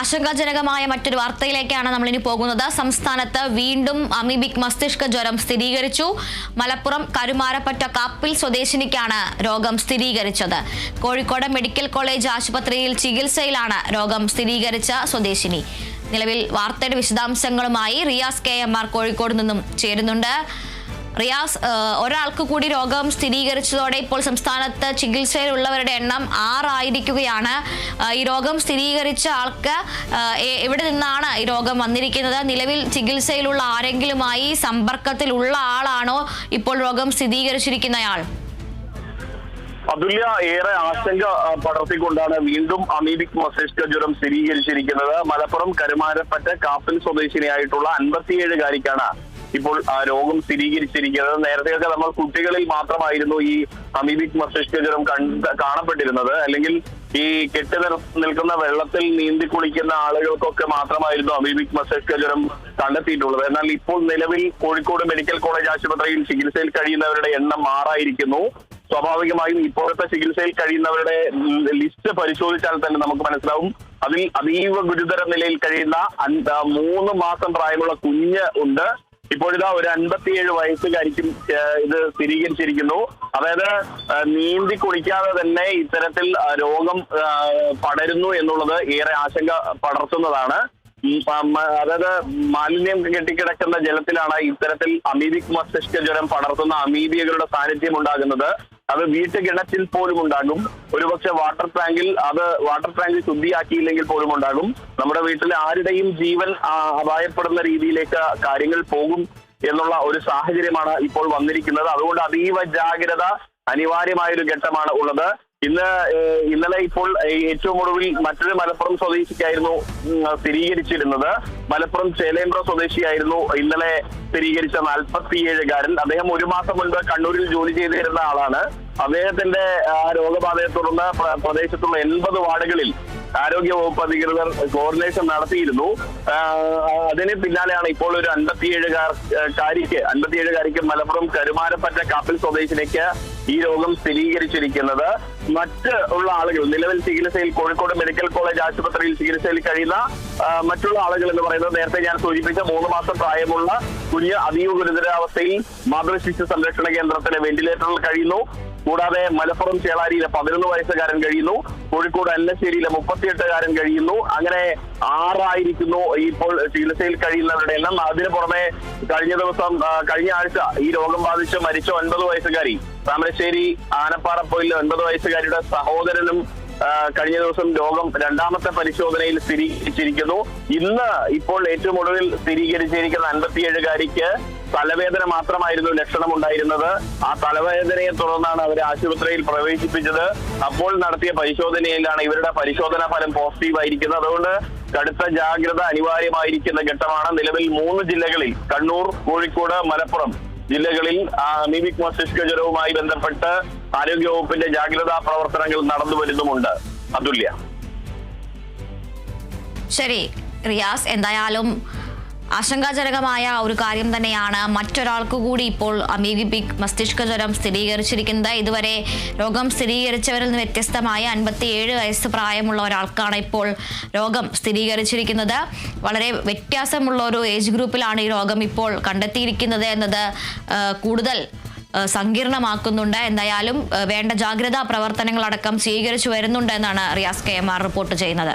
ആശങ്കാജനകമായ മറ്റൊരു വാർത്തയിലേക്കാണ് നമ്മളിനി പോകുന്നത്. സംസ്ഥാനത്ത് വീണ്ടും അമീബിക് മസ്തിഷ്ക ജ്വരം സ്ഥിരീകരിച്ചു. മലപ്പുറം കരുമാരപ്പറ്റ കാപ്പിൽ സ്വദേശിനിക്കാണ് രോഗം സ്ഥിരീകരിച്ചത്. കോഴിക്കോട് മെഡിക്കൽ കോളേജ് ആശുപത്രിയിൽ ചികിത്സയിലാണ് രോഗം സ്ഥിരീകരിച്ച സ്വദേശിനി. നിലവിൽ വാർത്തയുടെ വിശദാംശങ്ങളുമായി Riyas K M R Kozhikode നിന്നും ചേരുന്നുണ്ട്. റിയാസ് ഒരാൾക്ക് കൂടി രോഗം സ്ഥിരീകരിച്ചതോടെ ഇപ്പോൾ സംസ്ഥാനത്ത് ചികിത്സയിലുള്ളവരുടെ എണ്ണം ആറായിരിക്കുകയാണ്. ഈ രോഗം സ്ഥിരീകരിച്ച ആൾക്ക് എവിടെ നിന്നാണ് ഈ രോഗം വന്നിരിക്കുന്നത്? നിലവിൽ ചികിത്സയിലുള്ള ആരെങ്കിലുമായി സമ്പർക്കത്തിലുള്ള ആളാണോ ഇപ്പോൾ രോഗം സ്ഥിരീകരിച്ചിരിക്കുന്നയാൾ? അതുല്യ ഏറെ ആശങ്ക പടർത്തിക്കൊണ്ടാണ് വീണ്ടും അമീബിക് മസ്തിഷ്ക ജ്വരം സ്ഥിരീകരിച്ചിരിക്കുന്നത്. മലപ്പുറം കരുമാരപ്പറ്റ കാപ്പിൽ സ്വദേശിനിയായിട്ടുള്ള അൻപത്തിയേഴുകാരിക്കാണ് ഇപ്പോൾ ആ രോഗം സ്ഥിരീകരിച്ചിരിക്കുന്നത്. നേരത്തെയൊക്കെ നമ്മൾ കുട്ടികളിൽ മാത്രമായിരുന്നു ഈ അമീബിക് മസ്തിഷ്ക ജ്വരം കാണപ്പെട്ടിരുന്നത്. അല്ലെങ്കിൽ ഈ കെട്ടി നിൽക്കുന്ന വെള്ളത്തിൽ നീന്തി കുളിക്കുന്ന ആളുകൾക്കൊക്കെ മാത്രമായിരുന്നു അമീബിക് മസ്തിഷ്ക ജ്വരം കണ്ടെത്തിയിട്ടുള്ളത്. എന്നാൽ ഇപ്പോൾ നിലവിൽ കോഴിക്കോട് മെഡിക്കൽ കോളേജ് ആശുപത്രിയിൽ ചികിത്സയിൽ കഴിയുന്നവരുടെ എണ്ണം മാറായിരിക്കുന്നു. സ്വാഭാവികമായും ഇപ്പോഴത്തെ ചികിത്സയിൽ കഴിയുന്നവരുടെ ലിസ്റ്റ് പരിശോധിച്ചാൽ തന്നെ നമുക്ക് മനസ്സിലാവും. അതിൽ അതീവ ഗുരുതര നിലയിൽ കഴിയുന്ന മൂന്ന് മാസം പ്രായമുള്ള കുഞ്ഞ് ഉണ്ട്. ഇപ്പോഴിതാ ഒരു അൻപത്തിയേഴ് വയസ്സുകാരിക്കും ഇത് സ്ഥിരീകരിച്ചിരിക്കുന്നു. അതായത് നീന്തി കുളിക്കാതെ തന്നെ ഇത്തരത്തിൽ രോഗം പടരുന്നു എന്നുള്ളത് ഏറെ ആശങ്ക പടർത്തുന്നതാണ്. അതായത് മാലിന്യം കെട്ടിക്കിടക്കുന്ന ജലത്തിലാണ് ഇത്തരത്തിൽ അമീബിക് മസ്തിഷ്ക ജ്വരം പടർത്തുന്ന അമീബിയകളുടെ സാന്നിധ്യം ഉണ്ടാകുന്നത്. അത് വീട്ടുകിണറ്റിൽ പോലും ഉണ്ടാകും ഒരുപക്ഷെ വാട്ടർ ടാങ്കിൽ അത് വാട്ടർ ടാങ്കിൽ ശുദ്ധിയാക്കിയില്ലെങ്കിൽ പോലും ഉണ്ടാകും നമ്മുടെ വീട്ടിലെ ആരുടെയും ജീവൻ അപായപ്പെടുന്ന രീതിയിലേക്ക് കാര്യങ്ങൾ പോകും എന്നുള്ള ഒരു സാഹചര്യമാണ് ഇപ്പോൾ വന്നിരിക്കുന്നത്. അതുകൊണ്ട് അതീവ ജാഗ്രത അനിവാര്യമായ ഒരു ഘട്ടമാണ് ഉള്ളത്. ഇന്ന് ഇന്നലെ ഇപ്പോൾ ഏറ്റവും ഒടുവിൽ മറ്റൊരു മലപ്പുറം സ്വദേശിക്കായിരുന്നു സ്ഥിരീകരിച്ചിരുന്നത്. മലപ്പുറം ചേലേന്ദ്ര സ്വദേശിയായിരുന്നു. ഇന്നലെ സ്ഥിരീകരിച്ച നാൽപ്പത്തിയേഴുകാരൻ. അദ്ദേഹം ഒരു മാസം മുൻപ് കണ്ണൂരിൽ ജോലി ചെയ്തിരുന്ന ആളാണ്. അദ്ദേഹത്തിന്റെ രോഗബാധയെ തുടർന്ന് പ്രദേശത്തുള്ള എൺപത് വാർഡുകളിൽ ആരോഗ്യ വകുപ്പ് അധികൃതർ കോർഡിനേഷൻ നടത്തിയിരുന്നു. അതിന് പിന്നാലെയാണ് ഇപ്പോൾ ഒരു അൻപത്തിയേഴുകാർ കാരിക്ക് അൻപത്തിയേഴുകാരിക്ക് മലപ്പുറം കരുമാരപ്പറ്റ കാപ്പിൽ സ്വദേശിനിക്ക് ഈ രോഗം സ്ഥിരീകരിച്ചിരിക്കുന്നത് മറ്റ് ഉള്ള ആളുകൾ നിലവിൽ ചികിത്സയിൽ കോഴിക്കോട് മെഡിക്കൽ കോളേജ് ആശുപത്രിയിൽ ചികിത്സയിൽ കഴിയുന്ന മറ്റുള്ള ആളുകൾ എന്ന് പറയുന്നത് നേരത്തെ ഞാൻ സൂചിപ്പിച്ച മൂന്ന് മാസം പ്രായമുള്ള കുഞ്ഞ് അതീവ ഗുരുതരാവസ്ഥയിൽ മാതൃശിശു സംരക്ഷണ കേന്ദ്രത്തിലെ വെന്റിലേറ്ററിൽ കഴിയുന്നു. കൂടാതെ മലപ്പുറം ചേളാരിയിലെ പതിനൊന്ന് വയസ്സുകാരൻ കഴിയുന്നു. കോഴിക്കോട് അല്ലശ്ശേരിയിലെ മുപ്പത്തിയെട്ടുകാരൻ കഴിയുന്നു. അങ്ങനെ ആറായിരിക്കുന്നു ഇപ്പോൾ ചികിത്സയിൽ കഴിയുന്നവരുടെ എല്ലാം അതിനു പുറമെ കഴിഞ്ഞ ദിവസം കഴിഞ്ഞ ആഴ്ച ഈ രോഗം ബാധിച്ച് മരിച്ച ഒൻപത് വയസ്സുകാരി താമരശ്ശേരി ആനപ്പാറപ്പൊയിലെ ഒൻപത് വയസ്സുകാരിയുടെ സഹോദരനും കഴിഞ്ഞ ദിവസം രോഗം രണ്ടാമത്തെ പരിശോധനയിൽ സ്ഥിരീകരിച്ചിരിക്കുന്നു. ഇന്ന് ഇപ്പോൾ ഏറ്റവും ഒടുവിൽ സ്ഥിരീകരിച്ചിരിക്കുന്ന അൻപത്തിയേഴുകാരിക്ക് തലവേദന മാത്രമായിരുന്നു ലക്ഷണം ഉണ്ടായിരുന്നത് ആ തലവേദനയെ തുടർന്നാണ് അവരെ ആശുപത്രിയിൽ പ്രവേശിപ്പിച്ചത്. അപ്പോൾ നടത്തിയ പരിശോധനയിലാണ് ഇവരുടെ പരിശോധനാ ഫലം പോസിറ്റീവ് ആയിരിക്കുന്നത്. അതുകൊണ്ട് കടുത്ത ജാഗ്രത അനിവാര്യമായിരിക്കുന്ന ഘട്ടമാണ് നിലവിൽ മൂന്ന് ജില്ലകളിൽ കണ്ണൂർ കോഴിക്കോട് മലപ്പുറം ജില്ലകളിൽ അമീബിക് മസ്തിഷ്ക ജ്വരവുമായി ബന്ധപ്പെട്ട് ആരോഗ്യവകുപ്പിന്റെ ജാഗ്രതാ പ്രവർത്തനങ്ങൾ നടന്നു വരുന്നുമുണ്ട്. അതുല്യ. ശരി റിയാസ് എന്തായാലും ആശങ്കാജനകമായ ഒരു കാര്യം തന്നെയാണ് മറ്റൊരാൾക്ക് കൂടി ഇപ്പോൾ അമീബിക് മസ്തിഷ്ക ജ്വരം സ്ഥിരീകരിച്ചിരിക്കുന്നത്. ഇതുവരെ രോഗം സ്ഥിരീകരിച്ചവരിൽ നിന്ന് വ്യത്യസ്തമായ അൻപത്തിയേഴ് വയസ്സ് പ്രായമുള്ള ഒരാൾക്കാണ് ഇപ്പോൾ രോഗം സ്ഥിരീകരിച്ചിരിക്കുന്നത്. വളരെ വ്യത്യാസമുള്ള ഒരു ഏജ് ഗ്രൂപ്പിലാണ് ഈ രോഗം ഇപ്പോൾ കണ്ടെത്തിയിരിക്കുന്നത് എന്നത് കൂടുതൽ സങ്കീർണമാക്കുന്നുണ്ട്. എന്തായാലും വേണ്ട ജാഗ്രതാ പ്രവർത്തനങ്ങളടക്കം സ്വീകരിച്ചു വരുന്നുണ്ട് എന്നാണ് Riyas K M R report ചെയ്യുന്നത്.